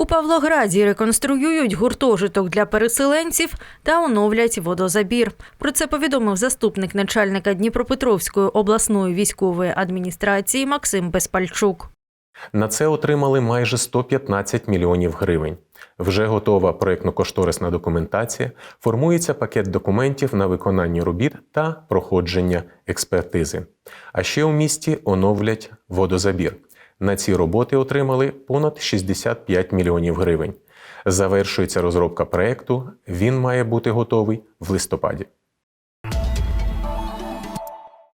У Павлограді реконструюють гуртожиток для переселенців та оновлять водозабір. Про це повідомив заступник начальника Дніпропетровської обласної військової адміністрації Максим Безпальчук. На це отримали майже 115 мільйонів гривень. Вже готова проєктно-кошторисна документація, формується пакет документів на виконання робіт та проходження експертизи. А ще у місті оновлять водозабір. На ці роботи отримали понад 65 мільйонів гривень. Завершується розробка проєкту. Він має бути готовий в листопаді.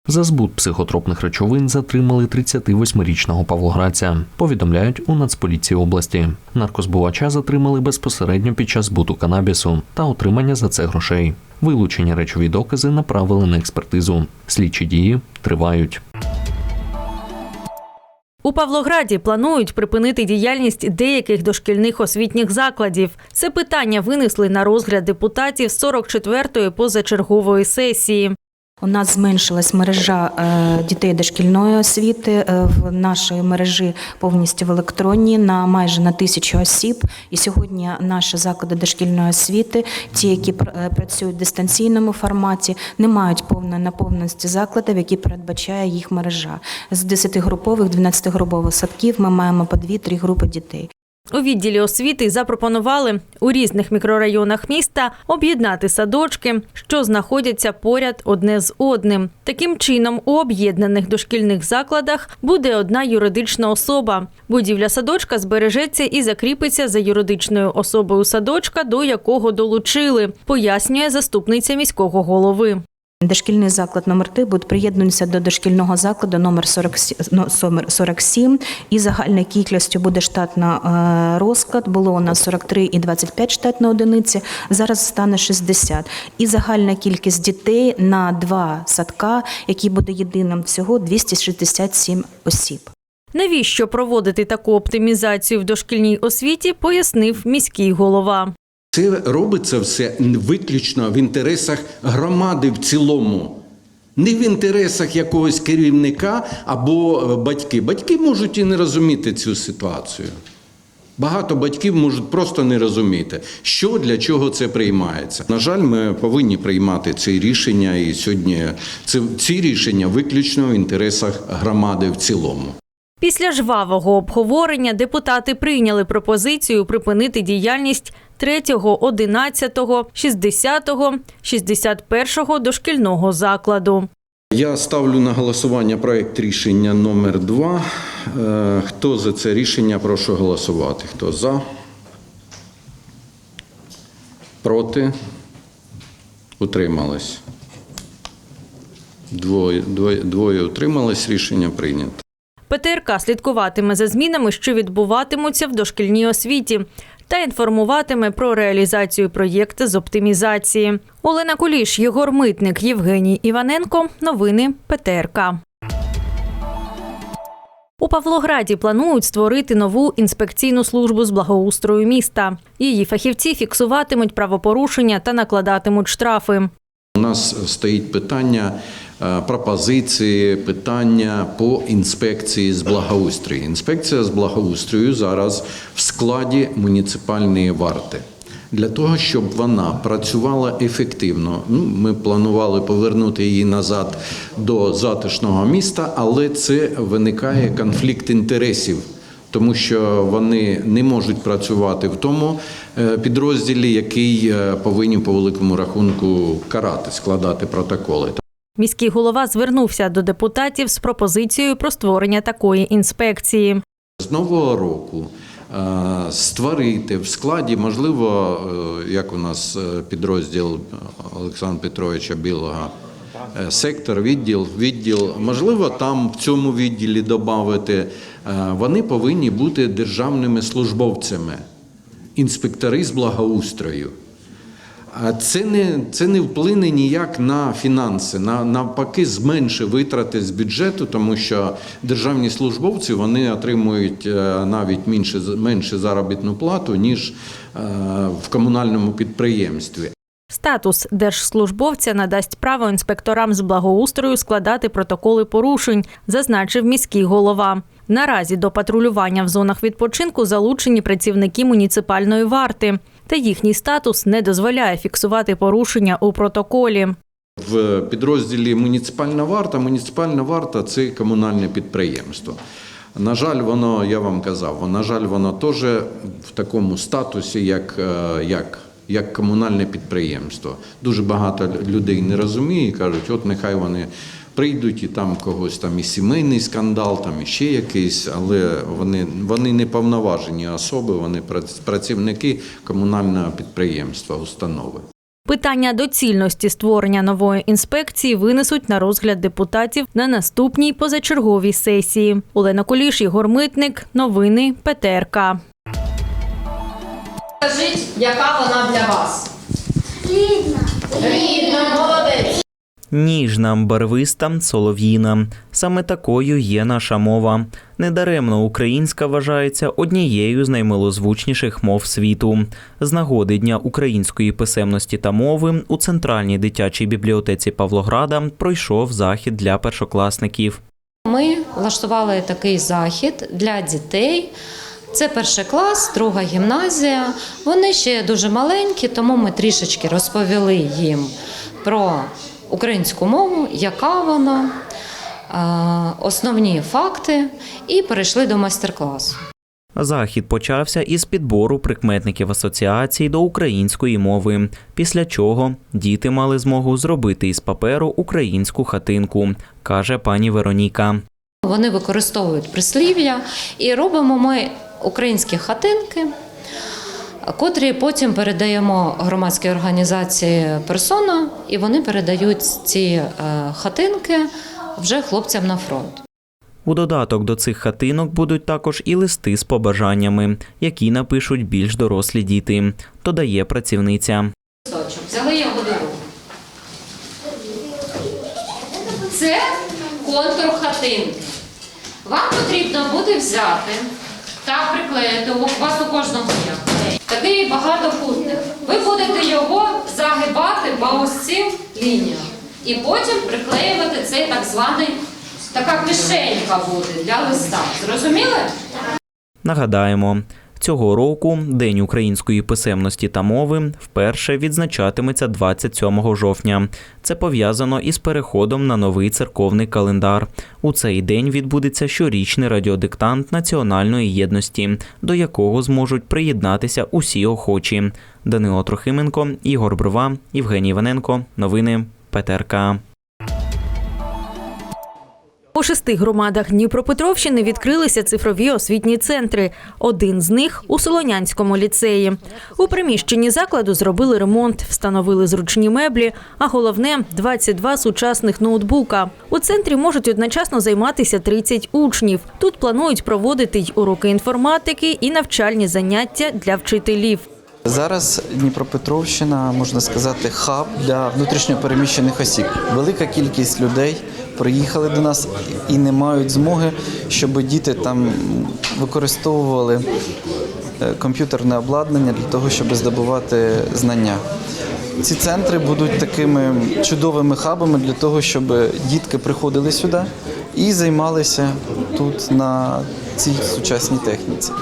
За збут психотропних речовин затримали 38-річного павлоградця. Повідомляють у Нацполіції області. Наркозбувача затримали безпосередньо під час збуту канабісу та отримання за це грошей. Вилучені речові докази направили на експертизу. Слідчі дії тривають. У Павлограді планують припинити діяльність деяких дошкільних освітніх закладів. Це питання винесли на розгляд депутатів з 44-ї позачергової сесії. У нас зменшилась мережа е, дітей дошкільної освіти е, в нашій мережі повністю в електронній на майже на тисячу осіб. І сьогодні наші заклади дошкільної освіти, ті, які е, працюють в дистанційному форматі, не мають повної наповненості закладів, які передбачає їх мережа. З 10-групових, 12-групових садків ми маємо по 2-3 групи дітей. У відділі освіти запропонували у різних мікрорайонах міста об'єднати садочки, що знаходяться поряд одне з одним. Таким чином, у об'єднаних дошкільних закладах буде одна юридична особа. Будівля садочка збережеться і закріпиться за юридичною особою садочка, до якого долучили, пояснює заступниця міського голови. Дошкільний заклад номер 3 буде приєднуватися до дошкільного закладу номер 47, ну, сомер- 47 і загальною кількістю буде штатна е, розклад. Було у нас 43 і 25 штатної одиниці, зараз стане 60. І загальна кількість дітей на два садка, які буде єдиним всього 267 осіб. Навіщо проводити таку оптимізацію в дошкільній освіті, пояснив міський голова. Це робиться все виключно в інтересах громади в цілому. Не в інтересах якогось керівника або е, батьки. Батьки можуть і не розуміти цю ситуацію. Багато батьків можуть просто не розуміти, що для чого це приймається. На жаль, ми повинні приймати ці рішення, і сьогодні це ці рішення виключно в інтересах громади в цілому. Після жвавого обговорення депутати прийняли пропозицію припинити діяльність 3, 11, 60, 61 дошкільного закладу. Я ставлю на голосування проект рішення номер 2 Хто за це рішення, прошу голосувати. Хто за? Проти? Утримались. Двоє, двоє, двоє утримались, рішення прийнято. ПТРК слідкуватиме за змінами, що відбуватимуться в дошкільній освіті, та інформуватиме про реалізацію проєкту з оптимізації. Олена Куліш, Єгор Митник, Євгеній Іваненко. Новини ПТРК. У Павлограді планують створити нову інспекційну службу з благоустрою міста. Її фахівці фіксуватимуть правопорушення та накладатимуть штрафи. У нас стоїть питання пропозиції, питання по інспекції з благоустрою. Інспекція з благоустрою зараз в складі муніципальної варти. Для того, щоб вона працювала ефективно, ну, ми планували повернути її назад до затишного міста, але це виникає конфлікт інтересів тому що вони не можуть працювати в тому е, підрозділі, який е, повинні по великому рахунку карати, складати протоколи. Міський голова звернувся до депутатів з пропозицією про створення такої інспекції. З нового року е, створити в складі, можливо, е, як у нас е, підрозділ Олександра Петровича Білого. Сектор, відділ, відділ, можливо, там в цьому відділі додати, вони повинні бути державними службовцями, інспектори з благоустрою. Це не, це не вплине ніяк на фінанси, на, навпаки, зменшить витрати з бюджету, тому що державні службовці вони отримують е, навіть менше, менше заробітну плату, ніж е, в комунальному підприємстві. Статус держслужбовця надасть право інспекторам з благоустрою складати протоколи порушень, зазначив міський голова. Наразі до патрулювання в зонах відпочинку залучені працівники муніципальної варти, та їхній статус не дозволяє фіксувати порушення у протоколі. В підрозділі муніципальна варта. Муніципальна варта це комунальне підприємство. На жаль, воно, я вам казав, на жаль, воно теж в такому статусі, як, е, як, як комунальне підприємство. Дуже багато людей не розуміє і кажуть, от нехай вони прийдуть і там когось там і сімейний скандал, там і ще якийсь, але вони, вони не повноважені особи, вони прац- працівники комунального підприємства, установи. Питання доцільності створення нової інспекції винесуть на розгляд депутатів на наступній позачерговій сесії. Олена Куліш, Ігор Митник. Новини ПТРК. Скажіть, яка вона для вас? Рідна. Рідна, молодець. Ніжна, барвиста, солов'їна. Саме такою є наша мова. Недаремно українська вважається однією з наймилозвучніших мов світу. З нагоди Дня української писемності та мови у центральній дитячій бібліотеці Павлограда пройшов захід для першокласників. Ми влаштували такий захід для дітей. Це перший клас, друга гімназія. Вони ще дуже маленькі, тому ми трішечки розповіли їм про українську мову, яка вона, е, основні факти, і перейшли до майстер-класу. Захід почався із підбору прикметників асоціації до української мови, після чого діти мали змогу зробити із паперу українську хатинку, каже пані Вероніка. Вони використовують прислів'я і робимо ми українські хатинки, котрі потім передаємо громадській організації персона, і вони передають ці е, хатинки вже хлопцям на фронт. У додаток до цих хатинок будуть також і листи з побажаннями, які напишуть більш дорослі діти, додає працівниця. Взяли його до рук. Це контур хатинки. Вам потрібно буде взяти та приклеїти. У вас у кожного є Такий Такий багатокутник. Ви будете його загибати по ось цим лініям. І потім приклеювати цей так званий, така кишенька буде для листа. Зрозуміли? Нагадаємо, цього року День української писемності та мови вперше відзначатиметься 27 жовтня. Це пов'язано із переходом на новий церковний календар. У цей день відбудеться щорічний радіодиктант національної єдності, до якого зможуть приєднатися усі охочі. Данило Трохименко, Ігор Брова, Євгеній Іваненко. Новини ПТРК. У шести громадах Дніпропетровщини відкрилися цифрові освітні центри. Один з них у Солонянському ліцеї. У приміщенні закладу зробили ремонт, встановили зручні меблі, а головне 22 сучасних ноутбука. У центрі можуть одночасно займатися 30 учнів. Тут планують проводити й уроки інформатики і навчальні заняття для вчителів. Зараз Дніпропетровщина, можна сказати, хаб для внутрішньопереміщених осіб. Велика кількість людей приїхали до нас і не мають змоги, щоб діти там використовували е, комп'ютерне обладнання для того, щоб здобувати знання. Ці центри будуть такими чудовими хабами для того, щоб дітки приходили сюди і займалися тут на цій сучасній техніці.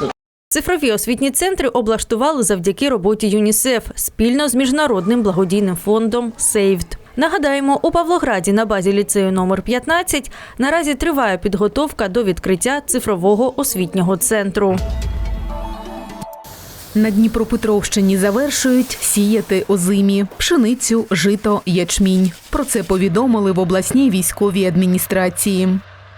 Цифрові освітні центри облаштували завдяки роботі ЮНІСЕФ спільно з міжнародним благодійним фондом «Сейвд». Нагадаємо, у Павлограді на базі ліцею номер 15 наразі триває підготовка до відкриття цифрового освітнього центру. На Дніпропетровщині завершують сіяти озимі, пшеницю, жито, ячмінь. Про це повідомили в обласній військовій адміністрації.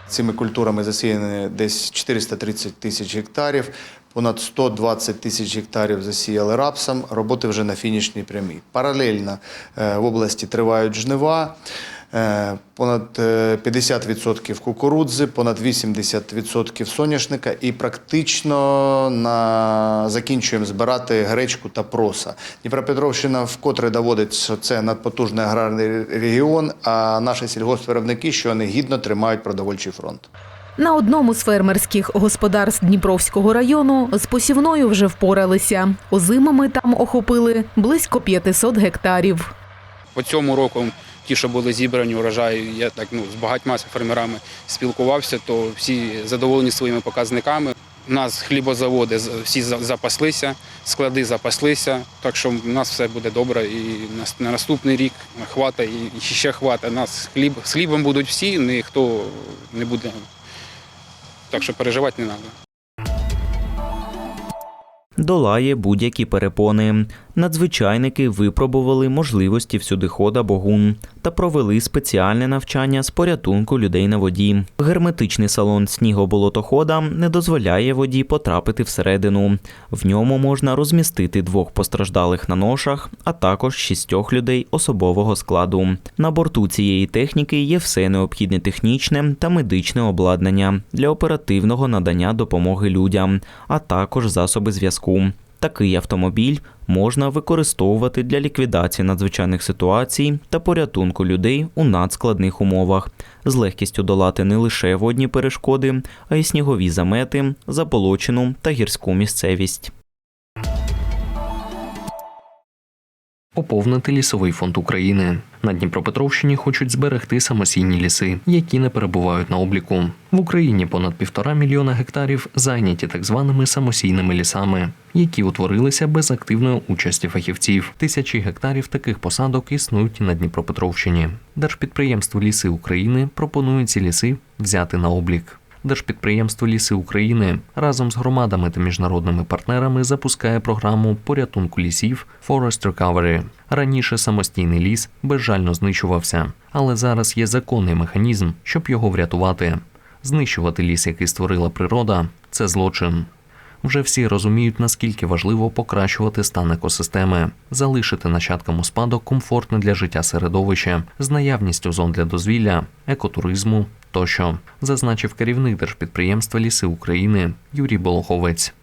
Цими культурами засіяно десь 430 тисяч гектарів, понад 120 тисяч гектарів засіяли рапсом, роботи вже на фінішній прямій. Паралельно е, в області тривають жнива, е, понад е, 50% кукурудзи, понад 80% соняшника і практично на... закінчуємо збирати гречку та проса. Дніпропетровщина вкотре доводить, що це надпотужний аграрний регіон, а наші сільгоспвиробники, що вони гідно тримають продовольчий фронт. На одному з фермерських господарств Дніпровського району з посівною вже впоралися. Озимами там охопили близько 500 гектарів. По цьому року ті, що були зібрані урожаї, я так ну з багатьма фермерами спілкувався, то всі задоволені своїми показниками. У нас хлібозаводи всі запаслися, склади запаслися, так що в нас все буде добре. І на- на наступний рік хвата і ще хвата. Нас хліб з хлібом будуть всі, ніхто не буде. Так що переживати не треба. Долає будь-які перепони. Надзвичайники випробували можливості всюдихода Богун та провели спеціальне навчання з порятунку людей на воді. Герметичний салон снігоболотохода не дозволяє воді потрапити всередину. В ньому можна розмістити двох постраждалих на ношах, а також шістьох людей особового складу. На борту цієї техніки є все необхідне технічне та медичне обладнання для оперативного надання допомоги людям, а також засоби зв'язку. Такий автомобіль можна використовувати для ліквідації надзвичайних ситуацій та порятунку людей у надскладних умовах, з легкістю долати не лише водні перешкоди, а й снігові замети, заполочену та гірську місцевість. Поповнити лісовий фонд України. На Дніпропетровщині хочуть зберегти самосійні ліси, які не перебувають на обліку. В Україні понад півтора мільйона гектарів зайняті так званими самосійними лісами, які утворилися без активної участі фахівців. Тисячі гектарів таких посадок існують на Дніпропетровщині. Держпідприємство Ліси України пропонує ці ліси взяти на облік. Держпідприємство Ліси України разом з громадами та міжнародними партнерами запускає програму порятунку лісів Forest Recovery. Раніше самостійний ліс безжально знищувався, але зараз є законний механізм, щоб його врятувати. Знищувати ліс, який створила природа, це злочин. Вже всі розуміють, наскільки важливо покращувати стан екосистеми, залишити нащадкам у спадок комфортне для життя середовище з наявністю зон для дозвілля, екотуризму тощо, зазначив керівник держпідприємства Ліси України Юрій Болоховець.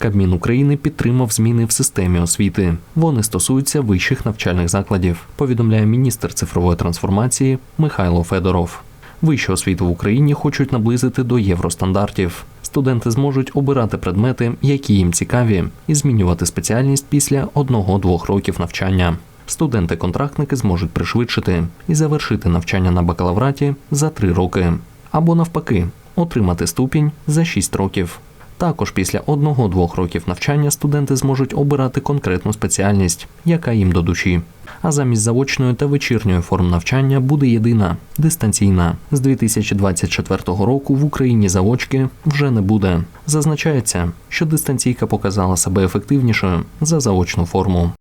Кабмін України підтримав зміни в системі освіти. Вони стосуються вищих навчальних закладів, повідомляє міністр цифрової трансформації Михайло Федоров. Вищу освіту в Україні хочуть наблизити до євростандартів. Студенти зможуть обирати предмети, які їм цікаві, і змінювати спеціальність після одного-двох років навчання. Студенти-контрактники зможуть пришвидшити і завершити навчання на бакалавраті за три роки, або навпаки, отримати ступінь за шість років. Також після одного-двох років навчання студенти зможуть обирати конкретну спеціальність, яка їм до душі. А замість заочної та вечірньої форм навчання буде єдина дистанційна. З 2024 року в Україні заочки вже не буде. Зазначається, що дистанційка показала себе ефективнішою за заочну форму.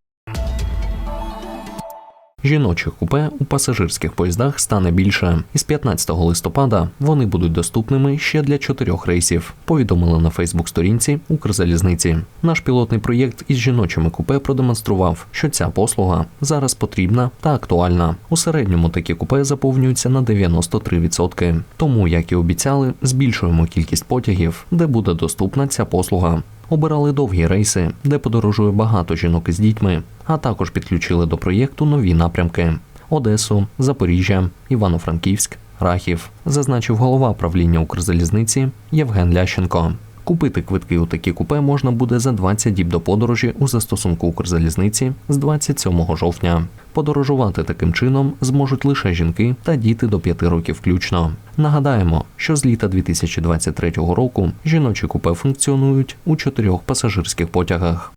Жіночих купе у пасажирських поїздах стане більше. Із 15 листопада вони будуть доступними ще для чотирьох рейсів. Повідомили на Фейсбук-сторінці Укрзалізниці. Наш пілотний проєкт із жіночими купе продемонстрував, що ця послуга зараз потрібна та актуальна. У середньому такі купе заповнюються на 93%. Тому, як і обіцяли, збільшуємо кількість потягів, де буде доступна ця послуга. Обирали довгі рейси, де подорожує багато жінок із дітьми, а також підключили до проєкту нові напрямки: Одесу, Запоріжжя, Івано-Франківськ, Рахів, зазначив голова правління Укрзалізниці Євген Лященко. Купити квитки у такі купе можна буде за 20 діб до подорожі у застосунку Укрзалізниці з 27 жовтня. Подорожувати таким чином зможуть лише жінки та діти до 5 років включно. Нагадаємо, що з літа 2023 року жіночі купе функціонують у чотирьох пасажирських потягах.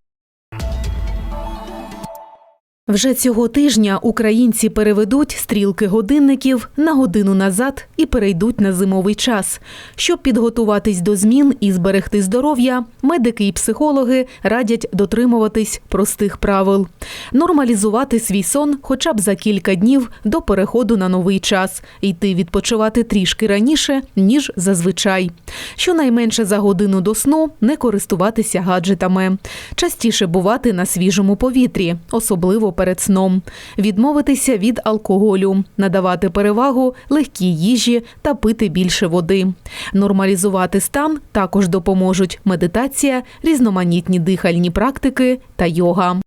Вже цього тижня українці переведуть стрілки годинників на годину назад і перейдуть на зимовий час. Щоб підготуватись до змін і зберегти здоров'я, медики і психологи радять дотримуватись простих правил, нормалізувати свій сон хоча б за кілька днів до переходу на новий час, йти відпочивати трішки раніше ніж зазвичай. Щонайменше за годину до сну не користуватися гаджетами, частіше бувати на свіжому повітрі, особливо перед сном, відмовитися від алкоголю, надавати перевагу легкій їжі та пити більше води. Нормалізувати стан також допоможуть медитація, різноманітні дихальні практики та йога.